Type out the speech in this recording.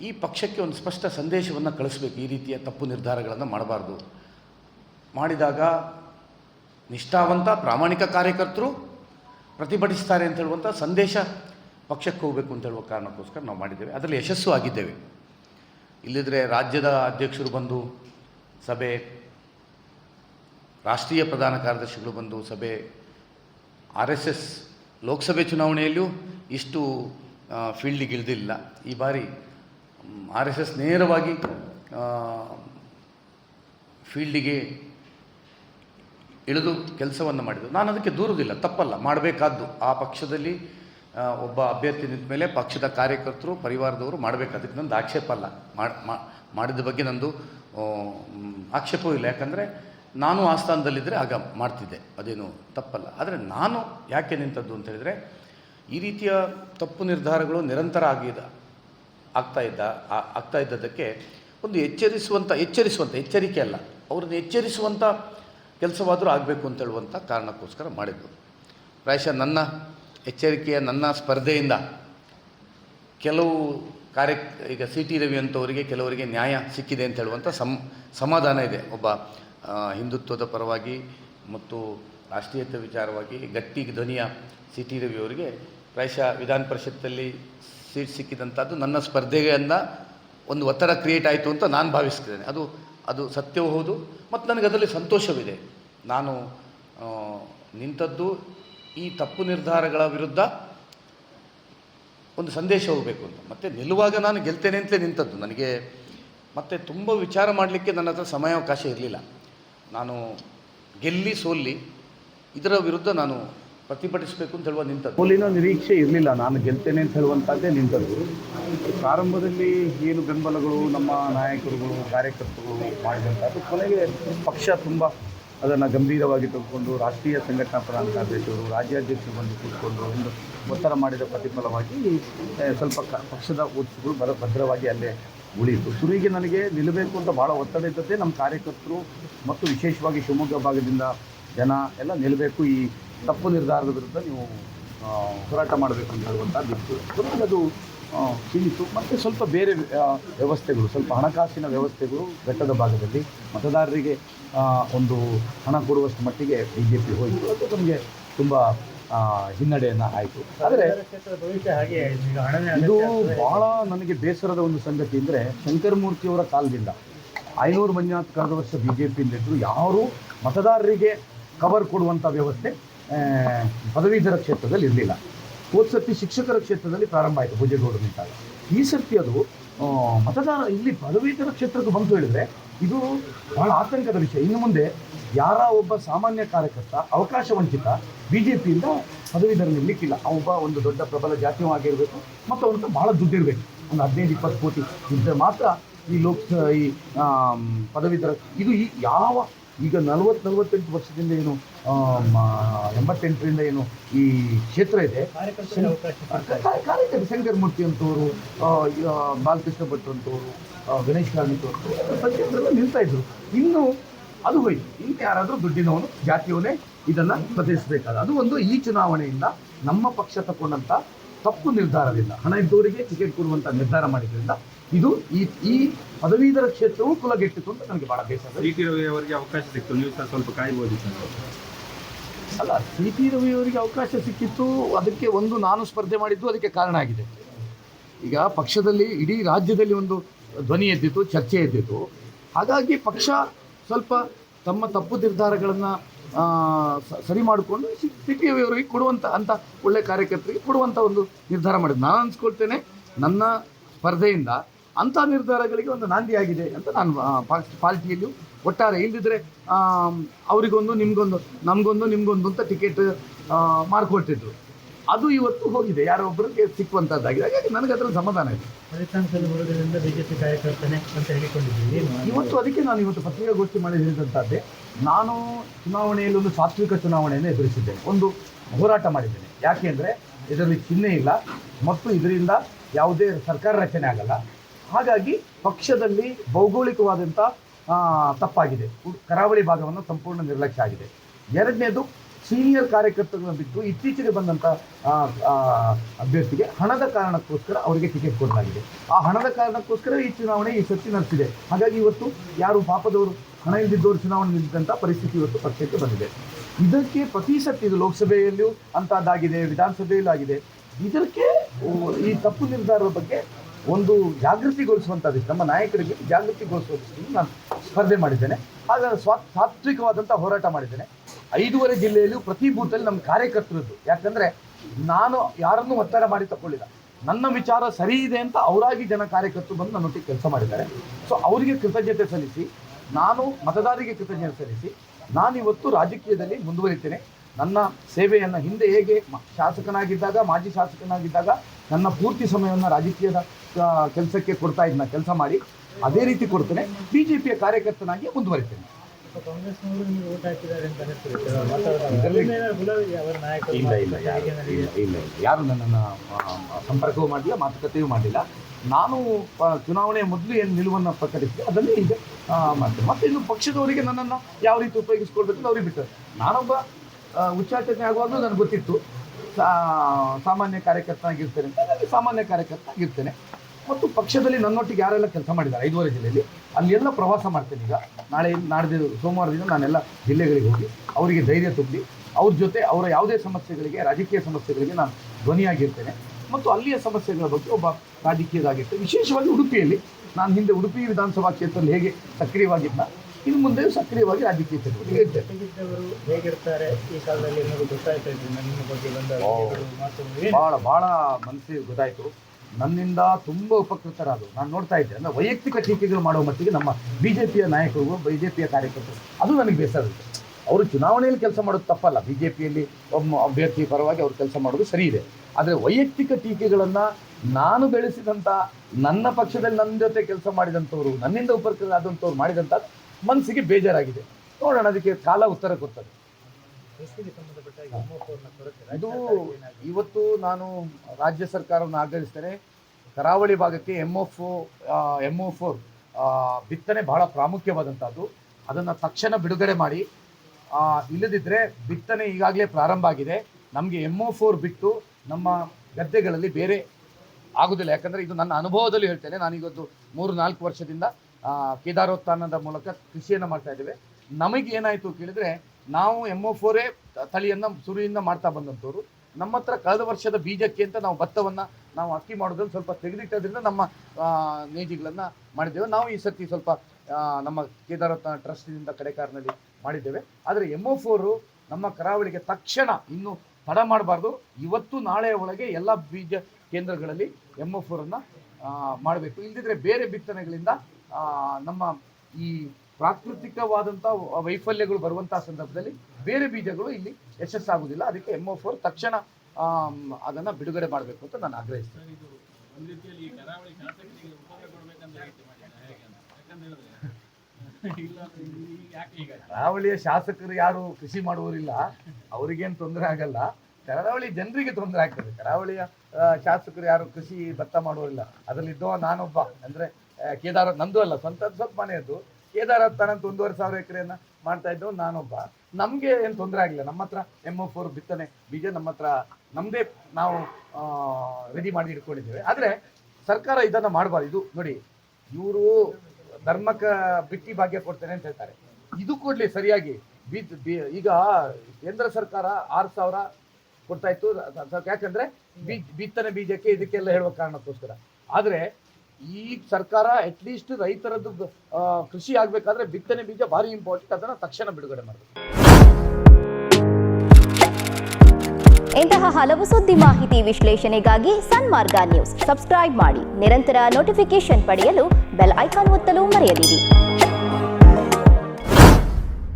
ಈ ಪಕ್ಷಕ್ಕೆ ಒಂದು ಸ್ಪಷ್ಟ ಸಂದೇಶವನ್ನು ಕಳಿಸ್ಬೇಕು ಈ ರೀತಿಯ ತಪ್ಪು ನಿರ್ಧಾರಗಳನ್ನು ಮಾಡಬಾರ್ದು. ಮಾಡಿದಾಗ ನಿಷ್ಠಾವಂತ ಪ್ರಾಮಾಣಿಕ ಕಾರ್ಯಕರ್ತರು ಪ್ರತಿಭಟಿಸ್ತಾರೆ ಅಂತ ಹೇಳುವಂಥ ಸಂದೇಶ ಪಕ್ಷಕ್ಕೆ ಹೋಗಬೇಕು ಅಂತ ಹೇಳುವ ಕಾರಣಕ್ಕೋಸ್ಕರ ನಾವು ಮಾಡಿದ್ದೇವೆ. ಅದರಲ್ಲಿ ಯಶಸ್ಸು ಆಗಿದ್ದೇವೆ. ಇಲ್ಲಿದ್ರೆ ರಾಜ್ಯದ ಅಧ್ಯಕ್ಷರು ಬಂದು, ಸಭೆ, ರಾಷ್ಟ್ರೀಯ ಪ್ರಧಾನ ಕಾರ್ಯದರ್ಶಿಗಳು ಬಂದು, ಸಭೆ, ಆರ್ ಎಸ್ ಎಸ್ ಲೋಕಸಭೆ ಚುನಾವಣೆಯಲ್ಲೂ ಇಷ್ಟು ಫೀಲ್ಡಿಗೆ ಇಳಿದಿಲ್ಲ. ಈ ಬಾರಿ ಆರ್ ಎಸ್ ಎಸ್ ನೇರವಾಗಿ ಫೀಲ್ಡಿಗೆ ಇಳಿದು ಕೆಲಸವನ್ನು ಮಾಡಿದರು. ನಾನು ಅದಕ್ಕೆ ದೂರುವುದಿಲ್ಲ ತಪ್ಪಲ್ಲ, ಮಾಡಬೇಕಾದ್ದು. ಆ ಪಕ್ಷದಲ್ಲಿ ಒಬ್ಬ ಅಭ್ಯರ್ಥಿ ನಿಂತ ಮೇಲೆ ಪಕ್ಷದ ಕಾರ್ಯಕರ್ತರು, ಪರಿವಾರದವರು ಮಾಡಬೇಕಾದಕ್ಕೆ ನಂದು ಆಕ್ಷೇಪ ಅಲ್ಲ. ಮಾಡಿದ ಬಗ್ಗೆ ನಂದು ಆಕ್ಷೇಪವೂ ಇಲ್ಲ. ಯಾಕಂದರೆ ನಾನು ಆ ಸ್ಥಾನದಲ್ಲಿದ್ದರೆ ಆಗ ಮಾಡ್ತಿದ್ದೆ. ಅದೇನು ತಪ್ಪಲ್ಲ. ಆದರೆ ನಾನು ಯಾಕೆ ನಿಂತದ್ದು ಅಂತ ಹೇಳಿದರೆ, ಈ ರೀತಿಯ ತಪ್ಪು ನಿರ್ಧಾರಗಳು ನಿರಂತರ ಆಗಿದ ಆಗ್ತಾ ಇದ್ದ ಆಗ್ತಾ ಇದ್ದದಕ್ಕೆ ಒಂದು ಎಚ್ಚರಿಸುವಂಥ ಎಚ್ಚರಿಸುವಂಥ ಎಚ್ಚರಿಕೆ ಅಲ್ಲ. ಅವ್ರನ್ನ ಎಚ್ಚರಿಸುವಂಥ ಕೆಲಸವಾದರೂ ಆಗಬೇಕು ಅಂತ ಹೇಳುವಂಥ ಕಾರಣಕ್ಕೋಸ್ಕರ ಮಾಡಿದ್ದು. ಪ್ರಾಯಶಃ ನನ್ನ ಎಚ್ಚರಿಕೆಯ, ನನ್ನ ಸ್ಪರ್ಧೆಯಿಂದ ಕೆಲವು ಕಾರ್ಯ, ಈಗ ಸಿ ಟಿ ರವಿ ಅಂಥವರಿಗೆ ಕೆಲವರಿಗೆ ನ್ಯಾಯ ಸಿಕ್ಕಿದೆ ಅಂತ ಹೇಳುವಂಥ ಸಮ್, ಸಮಾಧಾನ ಇದೆ. ಒಬ್ಬ ಹಿಂದುತ್ವದ ಪರವಾಗಿ ಮತ್ತು ರಾಷ್ಟ್ರೀಯತೆ ವಿಚಾರವಾಗಿ ಗಟ್ಟಿ ಧ್ವನಿಯ ಸಿ ಟಿ ರವಿ ಅವರಿಗೆ ಪ್ರಾಯಶಃ ವಿಧಾನ ಪರಿಷತ್ತಲ್ಲಿ ಸೀಟ್ ಸಿಕ್ಕಿದಂಥದ್ದು ನನ್ನ ಸ್ಪರ್ಧೆಯನ್ನು ಒಂದು ಒತ್ತಡ ಕ್ರಿಯೇಟ್ ಆಯಿತು ಅಂತ ನಾನು ಭಾವಿಸ್ತಿದ್ದೇನೆ. ಅದು ಅದು ಸತ್ಯವೂ ಹೌದು, ಮತ್ತು ನನಗೆ ಅದರಲ್ಲಿ ಸಂತೋಷವಿದೆ. ನಾನು ನಿಂತದ್ದು ಈ ತಪ್ಪು ನಿರ್ಧಾರಗಳ ವಿರುದ್ಧ ಒಂದು ಸಂದೇಶ ಹೋಗಬೇಕು ಅಂತ. ಮತ್ತು ನಿಲ್ಲುವಾಗ ನಾನು ಗೆಲ್ತೇನೆ ಅಂತಲೇ ನಿಂತದ್ದು. ನನಗೆ ಮತ್ತು ತುಂಬ ವಿಚಾರ ಮಾಡಲಿಕ್ಕೆ ನನ್ನ ಹತ್ರ ಸಮಯಾವಕಾಶ ಇರಲಿಲ್ಲ. ನಾನು ಗೆಲ್ಲಿ ಸೋಲ್ಲಿ ಇದರ ವಿರುದ್ಧ ನಾನು ಪ್ರತಿಭಟಿಸಬೇಕು ಅಂತ ಹೇಳುವ ನಿಂತದ್ದು. ಸೋಲಿನ ನಿರೀಕ್ಷೆ ಇರಲಿಲ್ಲ. ನಾನು ಗೆಲ್ತೇನೆ ಅಂತ ಹೇಳುವಂಥದ್ದೇ ನಿಂತದ್ದು. ಪ್ರಾರಂಭದಲ್ಲಿ ಏನು ಬೆಂಬಲಗಳು ನಮ್ಮ ನಾಯಕರುಗಳು, ಕಾರ್ಯಕರ್ತರುಗಳು ಮಾಡಿದಂಥದ್ದು ಕೊನೆಗೆ ಪಕ್ಷ ತುಂಬ ಅದನ್ನು ಗಂಭೀರವಾಗಿ ತೆಗೆದುಕೊಂಡು ರಾಷ್ಟ್ರೀಯ ಸಂಘಟನಾ ಪ್ರಧಾನ ಕಾರ್ಯದರ್ಶಿಯವರು ರಾಜ್ಯಾಧ್ಯಕ್ಷರು ಬಂದು ಕೂತ್ಕೊಂಡು ಒಂದು ಒತ್ತಡ ಮಾಡಿದ ಪ್ರತಿಫಲವಾಗಿ ಸ್ವಲ್ಪ ಪಕ್ಷದ ಓಟ್ಸ್ಗಳು ಬರ, ಭದ್ರವಾಗಿ ಅಲ್ಲೇ ಉಳಿಯಿತು. ಶುರುವಿಗೆ ನನಗೆ ನಿಲ್ಲಬೇಕು ಅಂತ ಭಾಳ ಒತ್ತಡ ಇದ್ದದ್ದೇ ನಮ್ಮ ಕಾರ್ಯಕರ್ತರು ಮತ್ತು ವಿಶೇಷವಾಗಿ ಶಿವಮೊಗ್ಗ ಭಾಗದಿಂದ ಜನ ಎಲ್ಲ ನಿಲ್ಲಬೇಕು ಈ ತಪ್ಪು ನಿರ್ಧಾರದ ವಿರುದ್ಧ ನೀವು ಹೋರಾಟ ಮಾಡಬೇಕು ಅಂತ ಹೇಳುವಂಥದ್ದು ಇತ್ತು ಕೊನೆಗೆ ಅದು ಕ್ಷೀಣಿತು ಮತ್ತು ಸ್ವಲ್ಪ ಬೇರೆ ವ್ಯವಸ್ಥೆಗಳು, ಸ್ವಲ್ಪ ಹಣಕಾಸಿನ ವ್ಯವಸ್ಥೆಗಳು ಘಟ್ಟದ ಭಾಗದಲ್ಲಿ ಮತದಾರರಿಗೆ ಒಂದು ಹಣ ಕೊಡುವಷ್ಟು ಮಟ್ಟಿಗೆ ಬಿ ಜೆ ಪಿ ಹೋಯಿತು. ಅದು ನಮಗೆ ತುಂಬ ಹಿನ್ನಡೆಯನ್ನು ಆಯಿತು. ಆದರೆ ಇದು ಬಹಳ ನನಗೆ ಬೇಸರದ ಒಂದು ಸಂಗತಿ ಅಂದರೆ ಶಂಕರಮೂರ್ತಿಯವರ ಕಾಲದಿಂದ ಐನೂರು ಮಂಜುನಾಥ್ ಕಳೆದ ವರ್ಷ ಬಿ ಜೆ ಪಿಯಲ್ಲಿದ್ದರು ಯಾರೂ ಮತದಾರರಿಗೆ ಕವರ್ ಕೊಡುವಂಥ ವ್ಯವಸ್ಥೆ ಪದವೀಧರ ಕ್ಷೇತ್ರದಲ್ಲಿ ಇರಲಿಲ್ಲ. ಹೋದ ಸರ್ತಿ ಶಿಕ್ಷಕರ ಕ್ಷೇತ್ರದಲ್ಲಿ ಪ್ರಾರಂಭ ಆಯಿತು, ಭುಜಗೌಡರು ನಿಂತಾಗ. ಈ ಸರ್ತಿ ಅದು ಮತದಾರ ಇಲ್ಲಿ ಪದವೀಧರ ಕ್ಷೇತ್ರಕ್ಕೆ ಬಂತು ಹೇಳಿದ್ರೆ ಇದು ಬಹಳ ಆತಂಕದ ವಿಷಯ. ಇನ್ನು ಮುಂದೆ ಯಾರ ಒಬ್ಬ ಸಾಮಾನ್ಯ ಕಾರ್ಯಕರ್ತ, ಅವಕಾಶ ವಂಚಿತ ಬಿ ಜೆ ಪಿಯಿಂದ ಪದವೀಧರ ನಿಲ್ಲಕ್ಕಿಲ್ಲ. ಒಬ್ಬ ಒಂದು ದೊಡ್ಡ ಪ್ರಬಲ ಜಾತಿಯವಾಗಿರಬೇಕು, ಮತ್ತು ಅವನಿಗೆ ಭಾಳ ದುಡ್ಡಿರಬೇಕು. ಒಂದು ಹದಿನೈದು, ಇಪ್ಪತ್ತು ಕೋಟಿ ಇದ್ದರೆ ಮಾತ್ರ ಈ ಲೋಕ, ಈ ಪದವೀಧರ, ಇದು ಈ ಯಾವ ಈಗ ನಲವತ್ತು ನಲವತ್ತೆಂಟು ವರ್ಷದಿಂದ ಏನು ಎಂಬತ್ತೆಂಟರಿಂದ ಏನು ಈ ಕ್ಷೇತ್ರ ಇದೆ. ಕಾರ್ಯಕರ್ತರು ಅವಕಾಶ ಸಿಗ್ತದೆ. ಕಾ- ಶಂಕರ್ ಮೂರ್ತಿ ಅಂತವರು ಬಾಲಕೃಷ್ಣ ಭಟ್ ಅಂತವರು ಗಣೇಶ್ ಕಾರ್ಣಿಕ್ ಅಂತವರು ಸಂಖ್ಯೆಲ್ಲ ನಿಲ್ತಾ ಇದ್ರು. ಇನ್ನು ಅದು ಹೋಯ್ತು. ಇನ್ನು ಯಾರಾದರೂ ದುಡ್ಡಿನವನು ಜಾತಿಯವನೇ ಇದನ್ನು ಪ್ರದೇಶಿಸಬೇಕಾದ ಅದು ಒಂದು ಈ ಚುನಾವಣೆಯಿಂದ ನಮ್ಮ ಪಕ್ಷ ತಗೊಂಡಂಥ ತಪ್ಪು ನಿರ್ಧಾರದಿಂದ ಹಣ ಇದ್ದವರಿಗೆ ಟಿಕೆಟ್ ಕೊಡುವಂಥ ನಿರ್ಧಾರ ಮಾಡಿದ್ರಿಂದ ಇದು ಈ ಈ ಪದವೀಧರ ಕ್ಷೇತ್ರವು ಕುಲಗೆಟ್ಟಿತು ಅಂತ ನನಗೆ ಬಹಳ ಬೇಸರ. ಸಿ ಟಿ ರವಿ ಅವರಿಗೆ ಅವಕಾಶ ಸಿಕ್ತು. ನೀವು ಸಹ ಸ್ವಲ್ಪ ಕಾಯ್ಬೋದಿತ್ತು ಅಲ್ಲ ಸಿ ಟಿ ರವಿಯವರಿಗೆ ಅವಕಾಶ ಸಿಕ್ಕಿತ್ತು. ಅದಕ್ಕೆ ಒಂದು ನಾನು ಸ್ಪರ್ಧೆ ಮಾಡಿದ್ದು ಅದಕ್ಕೆ ಕಾರಣ ಆಗಿದೆ. ಈಗ ಪಕ್ಷದಲ್ಲಿ ಇಡೀ ರಾಜ್ಯದಲ್ಲಿ ಒಂದು ಧ್ವನಿ ಎದ್ದಿತ್ತು ಚರ್ಚೆ ಎದ್ದಿತ್ತು. ಹಾಗಾಗಿ ಪಕ್ಷ ಸ್ವಲ್ಪ ತಮ್ಮ ತಪ್ಪು ನಿರ್ಧಾರಗಳನ್ನು ಸರಿ ಮಾಡಿಕೊಂಡು ಸಿ ಟಿ ರವಿಯವರಿಗೆ ಕೊಡುವಂಥ ಅಂಥ ಒಳ್ಳೆ ಕಾರ್ಯಕರ್ತರಿಗೆ ಕೊಡುವಂಥ ಒಂದು ನಿರ್ಧಾರ ಮಾಡಿದ್ದು. ನಾನು ಅನ್ಸ್ಕೊಳ್ತೇನೆ ನನ್ನ ಸ್ಪರ್ಧೆಯಿಂದ ಅಂಥ ನಿರ್ಧಾರಗಳಿಗೆ ಒಂದು ನಾಂದಿಯಾಗಿದೆ ಅಂತ ನಾನು ಪಾರ್ಟಿಯಲ್ಲಿ ಒಟ್ಟಾರೆ ಇಲ್ಲದಿದ್ದರೆ ಅವರಿಗೊಂದು ನಿಮಗೊಂದು ನಮಗೊಂದು ನಿಮಗೊಂದು ಅಂತ ಟಿಕೆಟ್ ಮಾರ್ಕೊಳ್ತಿದ್ರು. ಅದು ಇವತ್ತು ಹೋಗಿದೆ. ಯಾರೋ ಒಬ್ಬರಿಗೆ ಸಿಕ್ಕುವಂಥದ್ದಾಗಿದೆ ಹಾಗಾಗಿ ನನಗೆ ಅದರಲ್ಲಿ ಸಮಾಧಾನ ಇದೆ. ಫಲಿತಾಂಶದಲ್ಲಿ ಬರೋದ್ರಿಂದ ಬಿಜೆಪಿ ಕಾರ್ಯಕರ್ತನೆ ಅಂತ ಹೇಳಿಕೊಂಡಿದ್ದೀನಿ ಇವತ್ತು ಅದಕ್ಕೆ ನಾನು ಇವತ್ತು ಪತ್ರಿಕಾಗೋಷ್ಠಿ ಮಾಡಿ ಹೇಳಿದಂಥದ್ದೇ ನಾನು ಚುನಾವಣೆಯಲ್ಲಿ ಒಂದು ಸಾತ್ವಿಕ ಚುನಾವಣೆಯನ್ನು ಎದುರಿಸಿದ್ದೇನೆ ಒಂದು ಹೋರಾಟ ಮಾಡಿದ್ದೇನೆ. ಯಾಕೆ ಅಂದರೆ ಇದರಲ್ಲಿ ಚಿಹ್ನೆ ಇಲ್ಲ. ಮತ್ತು ಇದರಿಂದ ಯಾವುದೇ ಸರ್ಕಾರ ರಚನೆ ಆಗಲ್ಲ. ಹಾಗಾಗಿ ಪಕ್ಷದಲ್ಲಿ ಭೌಗೋಳಿಕವಾದಂಥ ತಪ್ಪಾಗಿದೆ. ಕರಾವಳಿ ಭಾಗವನ್ನು ಸಂಪೂರ್ಣ ನಿರ್ಲಕ್ಷ್ಯ ಆಗಿದೆ. ಎರಡನೇದು ಸೀನಿಯರ್ ಕಾರ್ಯಕರ್ತರನ್ನು ಬಿಟ್ಟು ಇತ್ತೀಚೆಗೆ ಬಂದಂಥ ಅಭ್ಯರ್ಥಿಗೆ ಹಣದ ಕಾರಣಕ್ಕೋಸ್ಕರ ಅವರಿಗೆ ಟಿಕೆಟ್ ಕೊಡಲಾಗಿದೆ. ಆ ಹಣದ ಕಾರಣಕ್ಕೋಸ್ಕರ ಈ ಚುನಾವಣೆ ಈ ಸತ್ತಿ ನಡೆಸಿದೆ. ಹಾಗಾಗಿ ಇವತ್ತು ಯಾರು ಪಾಪದವರು ಹಣ ಇಲ್ಲದಿದ್ದವರು ಚುನಾವಣೆ ನಿಂತಂಥ ಪರಿಸ್ಥಿತಿ ಇವತ್ತು ಪಕ್ಷಕ್ಕೆ ಬಂದಿದೆ. ಇದಕ್ಕೆ ಪ್ರತಿ ಸತ್ತಿ ಇದು ಲೋಕಸಭೆಯಲ್ಲಿಯೂ ಅಂಥದ್ದಾಗಿದೆ, ವಿಧಾನಸಭೆಯಲ್ಲೂ ಆಗಿದೆ. ಇದಕ್ಕೆ ಈ ತಪ್ಪು ನಿರ್ಧಾರದ ಬಗ್ಗೆ ಒಂದು ಜಾಗೃತಿಗೊಳಿಸುವಂಥದ್ದು ನಮ್ಮ ನಾಯಕರಿಗೆ ಜಾಗೃತಿಗೊಳಿಸುವ ನಾನು ಸ್ಪರ್ಧೆ ಮಾಡಿದ್ದೇನೆ. ಆಗ ಸ್ವಾ ಸಾತ್ವಿಕವಾದಂಥ ಹೋರಾಟ ಮಾಡಿದ್ದೇನೆ. ಐದೂವರೆ ಜಿಲ್ಲೆಯಲ್ಲೂ ಪ್ರತಿ ಬೂತಲ್ಲಿ ನಮ್ಮ ಕಾರ್ಯಕರ್ತರದ್ದು. ಯಾಕಂದರೆ ನಾನು ಯಾರನ್ನೂ ಒತ್ತಡ ಮಾಡಿ ತಗೊಳ್ಳಿಲ್ಲ ನನ್ನ ವಿಚಾರ ಸರಿ ಇದೆ ಅಂತ ಅವರಾಗಿ ಜನ ಕಾರ್ಯಕರ್ತರು ಬಂದು ನನ್ನೊಟ್ಟಿಗೆ ಕೆಲಸ ಮಾಡಿದ್ದಾರೆ. ಸೊ ಅವರಿಗೆ ಕೃತಜ್ಞತೆ ಸಲ್ಲಿಸಿ, ನಾನು ಮತದಾರರಿಗೆ ಕೃತಜ್ಞತೆ ಸಲ್ಲಿಸಿ, ನಾನು ಇವತ್ತು ರಾಜಕೀಯದಲ್ಲಿ ಮುಂದುವರಿತೇನೆ. ನನ್ನ ಸೇವೆಯನ್ನು ಹಿಂದೆ ಹೇಗೆ ಶಾಸಕನಾಗಿದ್ದಾಗ, ಮಾಜಿ ಶಾಸಕನಾಗಿದ್ದಾಗ ನನ್ನ ಪೂರ್ತಿ ಸಮಯವನ್ನು ರಾಜಕೀಯದ ಕೆಲಸಕ್ಕೆ ಕೊಡ್ತಾ ಇದ್ನ ಕೆಲಸ ಮಾಡಿ ಅದೇ ರೀತಿ ಕೊಡ್ತೇನೆ. ಬಿ ಜೆ ಪಿಯ ಕಾರ್ಯಕರ್ತನಾಗಿ ಮುಂದುವರಿತೇನೆ ಇಲ್ಲ ಇಲ್ಲ? ಇಲ್ಲ ಇಲ್ಲ. ಯಾರು ನನ್ನನ್ನು ಸಂಪರ್ಕವೂ ಮಾಡಿಲ್ಲ ಮಾತುಕತೆಯೂ ಮಾಡಿಲ್ಲ. ನಾನು ಚುನಾವಣೆಯ ಮೊದಲು ಏನು ನಿಲುವನ್ನು ಪ್ರಕಟಿಸಿದೆ ಅದನ್ನೇ ಈಗ ಮಾಡ್ತೇನೆ. ಮತ್ತೆ ಇನ್ನು ಪಕ್ಷದವರಿಗೆ ನನ್ನನ್ನು ಯಾವ ರೀತಿ ಉಪಯೋಗಿಸ್ಕೊಳ್ಬೇಕು ಅವ್ರಿಗೆ ಬಿಟ್ಟರು ನಾನೊಬ್ಬ ಉಚ್ಚಾಟನೆ ಆಗುವಾಗಲೂ ನನಗೆ ಗೊತ್ತಿತ್ತು. ಸಾಮಾನ್ಯ ಕಾರ್ಯಕರ್ತನಾಗಿರ್ತೇನೆ. ಅಂತ ಹಾಗಾಗಿ ಸಾಮಾನ್ಯ ಕಾರ್ಯಕರ್ತನಾಗಿರ್ತೇನೆ. ಮತ್ತು ಪಕ್ಷದಲ್ಲಿ ನನ್ನೊಟ್ಟಿಗೆ ಯಾರೆಲ್ಲ ಕೆಲಸ ಮಾಡಿದ್ದಾರೆ, ಐದುವರೆ ಜಿಲ್ಲೆಯಲ್ಲಿ ಅಲ್ಲೆಲ್ಲ ಪ್ರವಾಸ ಮಾಡ್ತೇನೆ ಈಗ. ನಾಳೆ ನಾಡಿದ್ದು ಸೋಮವಾರದಿಂದ ನಾನೆಲ್ಲ ಜಿಲ್ಲೆಗಳಿಗೆ ಹೋಗಿ ಅವರಿಗೆ ಧೈರ್ಯ ತುಂಬಿ, ಅವ್ರ ಜೊತೆ ಅವರ ಯಾವುದೇ ಸಮಸ್ಯೆಗಳಿಗೆ, ರಾಜಕೀಯ ಸಮಸ್ಯೆಗಳಿಗೆ ನಾನು ಧ್ವನಿಯಾಗಿರ್ತೇನೆ. ಮತ್ತು ಅಲ್ಲಿಯ ಸಮಸ್ಯೆಗಳ ಬಗ್ಗೆ ಒಬ್ಬ ರಾಜಕೀಯದಾಗಿರ್ತೇನೆ ವಿಶೇಷವಾಗಿ ಉಡುಪಿಯಲ್ಲಿ. ನಾನು ಹಿಂದೆ ಉಡುಪಿ ವಿಧಾನಸಭಾ ಕ್ಷೇತ್ರದಲ್ಲಿ ಹೇಗೆ ಸಕ್ರಿಯವಾಗಿದ್ದ ಇನ್ನು ಮುಂದೆ ಸಕ್ರಿಯವಾಗಿ ರಾಜಕೀಯ ಚಟುವಟಿಕೆ ಜೊತೆಗಿದ್ದವರು ಹೇಗಿರ್ತಾರೆ? ಈ ಕಾಲದಲ್ಲಿ ಗೊತ್ತಾಯ್ತಾ? ಭಾಳ ಭಾಳ ಮನಸ್ಸಿಗೆ ಗೊತ್ತಾಯಿತು. ನನ್ನಿಂದ ತುಂಬ ಉಪಕೃತರಾದರು ನಾನು ನೋಡ್ತಾ ಇದ್ದೆ. ಅಂದರೆ ವೈಯಕ್ತಿಕ ಟೀಕೆಗಳು ಮಾಡುವ ಮಟ್ಟಿಗೆ ನಮ್ಮ ಬಿ ಜೆ ಪಿಯ ನಾಯಕರು ಬಿ ಜೆ ಪಿಯ ಕಾರ್ಯಕರ್ತರು ಅದು ನನಗೆ ಬೇಸರ ಅವರು ಚುನಾವಣೆಯಲ್ಲಿ ಕೆಲಸ ಮಾಡೋದು ತಪ್ಪಲ್ಲ. ಬಿ ಜೆ ಪಿಯಲ್ಲಿ ಒಬ್ಬ ಅಭ್ಯರ್ಥಿ ಪರವಾಗಿ ಅವರು ಕೆಲಸ ಮಾಡೋದು ಸರಿ ಇದೆ. ಆದರೆ ವೈಯಕ್ತಿಕ ಟೀಕೆಗಳನ್ನು ನಾನು ಬೆಳೆಸಿದಂಥ ನನ್ನ ಪಕ್ಷದಲ್ಲಿ ನನ್ನ ಜೊತೆ ಕೆಲಸ ಮಾಡಿದಂಥವ್ರು ನನ್ನಿಂದ ಉಪಕೃತರಾದಂಥವ್ರು ಮಾಡಿದಂಥ ಮನಸ್ಸಿಗೆ ಬೇಜಾರಾಗಿದೆ. ನೋಡೋಣ ಅದಕ್ಕೆ ಕಾಲ ಉತ್ತರ ಕೊಡ್ತದೆ. ಇದು ಇವತ್ತು ನಾನು ರಾಜ್ಯ ಸರ್ಕಾರವನ್ನು ಆಗ್ರಹಿಸ್ತೇನೆ ಕರಾವಳಿ ಭಾಗಕ್ಕೆ M O four M O four ಬಿತ್ತನೆ ಬಹಳ ಪ್ರಾಮುಖ್ಯವಾದಂಥದ್ದು. ಅದನ್ನು ತಕ್ಷಣ ಬಿಡುಗಡೆ ಮಾಡಿ ಇಲ್ಲದಿದ್ದರೆ ಬಿತ್ತನೆ ಈಗಾಗಲೇ ಪ್ರಾರಂಭ ಆಗಿದೆ. ನಮಗೆ ಎಂ ಒ ಫೋರ್ ಬಿಟ್ಟು ನಮ್ಮ ಗದ್ದೆಗಳಲ್ಲಿ ಬೇರೆ ಆಗೋದಿಲ್ಲ. ಯಾಕಂದರೆ ಇದು ನನ್ನ ಅನುಭವದಲ್ಲಿ ಹೇಳ್ತೇನೆ. ನಾನೀಗೊಂದು ಮೂರು ನಾಲ್ಕು ವರ್ಷದಿಂದ ಕೇದಾರೋತ್ಥಾನದ ಮೂಲಕ ಕೃಷಿಯನ್ನು ಮಾಡ್ತಾ ಇದ್ದೇವೆ. ನಮಗೆ ಏನಾಯಿತು ಕೇಳಿದರೆ, ನಾವು ಎಂ ಒ ಫೋರೇ ತಳಿಯನ್ನು ಸುರಿಯಿಂದ ಮಾಡ್ತಾ ಬಂದಂಥವ್ರು. ನಮ್ಮ ಹತ್ರ ಕಳೆದ ವರ್ಷದ ಬೀಜಕ್ಕೆ ಅಂತ ನಾವು ಭತ್ತವನ್ನು ನಾವು ಅಕ್ಕಿ ಮಾಡೋದ್ರಲ್ಲಿ ಸ್ವಲ್ಪ ತೆಗೆದಿಟ್ಟೋದ್ರಿಂದ ನಮ್ಮ ನೇಜಿಗಳನ್ನು ಮಾಡಿದ್ದೇವೆ. ನಾವು ಈ ಸರ್ತಿ ಸ್ವಲ್ಪ ನಮ್ಮ ಕೇದಾರೋತ್ಥಾನ ಟ್ರಸ್ಟಿನಿಂದ ಕಡೆಕಾರ್ನಲ್ಲಿ ಮಾಡಿದ್ದೇವೆ. ಆದರೆ ಎಂ ಒ ಫೋರು ನಮ್ಮ ಕರಾವಳಿಗೆ ತಕ್ಷಣ ಇನ್ನು ತಡ ಮಾಡಬಾರ್ದು. ಇವತ್ತು ನಾಳೆಯ ಒಳಗೆ ಎಲ್ಲ ಬೀಜ ಕೇಂದ್ರಗಳಲ್ಲಿ ಎಂ ಒ ಫೋರನ್ನು ಮಾಡಬೇಕು. ಇಲ್ಲದಿದ್ದರೆ ಬೇರೆ ಬಿತ್ತನೆಗಳಿಂದ ನಮ್ಮ ಈ ಪ್ರಾಕೃತಿಕವಾದಂಥ ವೈಫಲ್ಯಗಳು ಬರುವಂಥ ಸಂದರ್ಭದಲ್ಲಿ ಬೇರೆ ಬೀಜಗಳು ಇಲ್ಲಿ ಯಶಸ್ಸಾಗುವುದಿಲ್ಲ. ಅದಕ್ಕೆ ಎಂ ತಕ್ಷಣ ಅದನ್ನು ಬಿಡುಗಡೆ ಮಾಡಬೇಕು ಅಂತ ನಾನು ಆಗ್ರಹಿಸ್ತೇನೆ. ಕರಾವಳಿಯ ಶಾಸಕರು ಯಾರು ಕೃಷಿ ಮಾಡುವವರಿಲ್ಲ ಅವರಿಗೇನು ತೊಂದರೆ ಆಗಲ್ಲ. ಕರಾವಳಿ ಜನರಿಗೆ ತೊಂದರೆ ಆಗ್ತದೆ. ಕರಾವಳಿಯ ಶಾಸಕರು ಯಾರು ಕೃಷಿ ಭತ್ತ ಮಾಡುವವರಿಲ್ಲ. ಅದರಲ್ಲಿ ಇದ್ದವ ನಾನೊಬ್ಬ ಅಂದರೆ ಕೇದಾರ ನಂದು ಅಲ್ಲ, ಸ್ವಂತ, ಸ್ವಲ್ಪ ಮನೆಯದ್ದು. ಕೇದಾರ ತನಂತ ಒಂದೂವರೆ ಸಾವಿರ ಎಕರೆಯನ್ನು ಮಾಡ್ತಾ ಇದ್ದವು ನಾನೊಬ್ಬ. ನಮಗೆ ಏನು ತೊಂದರೆ ಆಗಿಲ್ಲ ನಮ್ಮ ಹತ್ರ ಎಂ ಎಫ್ ಫೋರ್ ಬಿತ್ತನೆ, ಬೀಜ ನಮ್ಮ ಹತ್ರ ನಮ್ಮದೇ ನಾವು ರೆಡಿ ಮಾಡಿ ಇಟ್ಕೊಂಡಿದ್ದೇವೆ. ಆದರೆ ಸರ್ಕಾರ ಇದನ್ನು ಮಾಡಬಾರ್ದು. ಇದು ನೋಡಿ, ಇವರು ಧರ್ಮಕ ಬಿಟ್ಟಿ ಭಾಗ್ಯ ಕೊಡ್ತೇನೆ ಅಂತ ಹೇಳ್ತಾರೆ. ಇದು ಕೊಡ್ಲಿ ಸರಿಯಾಗಿ ಬೀಜ ಈಗ ಕೇಂದ್ರ ಸರ್ಕಾರ ಆರು ಸಾವಿರ ಕೊಡ್ತಾ ಇತ್ತು. ಯಾಕಂದ್ರೆ ಬೀಜ, ಬಿತ್ತನೆ ಬೀಜಕ್ಕೆ ಇದಕ್ಕೆಲ್ಲ ಹೇಳುವ ಕಾರಣಕ್ಕೋಸ್ಕರ. ಆದರೆ ಈ ಸರ್ಕಾರ ಅಟ್ ಲೀಸ್ಟ್ ರೈತರದ್ದು ಕೃಷಿ ಆಗ್ಬೇಕಾದ್ರೆ ಬಿತ್ತನೆ ಬೀಜ ಭಾರಿ ಇಂಪಾರ್ಟೆಂಟ್ ಅದನ್ನ ತಕ್ಷಣ ಬಿಡುಗಡೆ ಮಾಡಬೇಕು. ಇಂತಹ ಹಲವು ಸುದ್ದಿ ಮಾಹಿತಿ ವಿಶ್ಲೇಷಣೆಗಾಗಿ ಸನ್ಮಾರ್ಗ ನ್ಯೂಸ್. ಸಬ್ಸ್ಕ್ರೈಬ್ ಮಾಡಿ. ನಿರಂತರ ನೋಟಿಫಿಕೇಶನ್ ಪಡೆಯಲು ಬೆಲ್ ಐಕಾನ್ ಒತ್ತಲು ಮರೆಯದಿರಿ.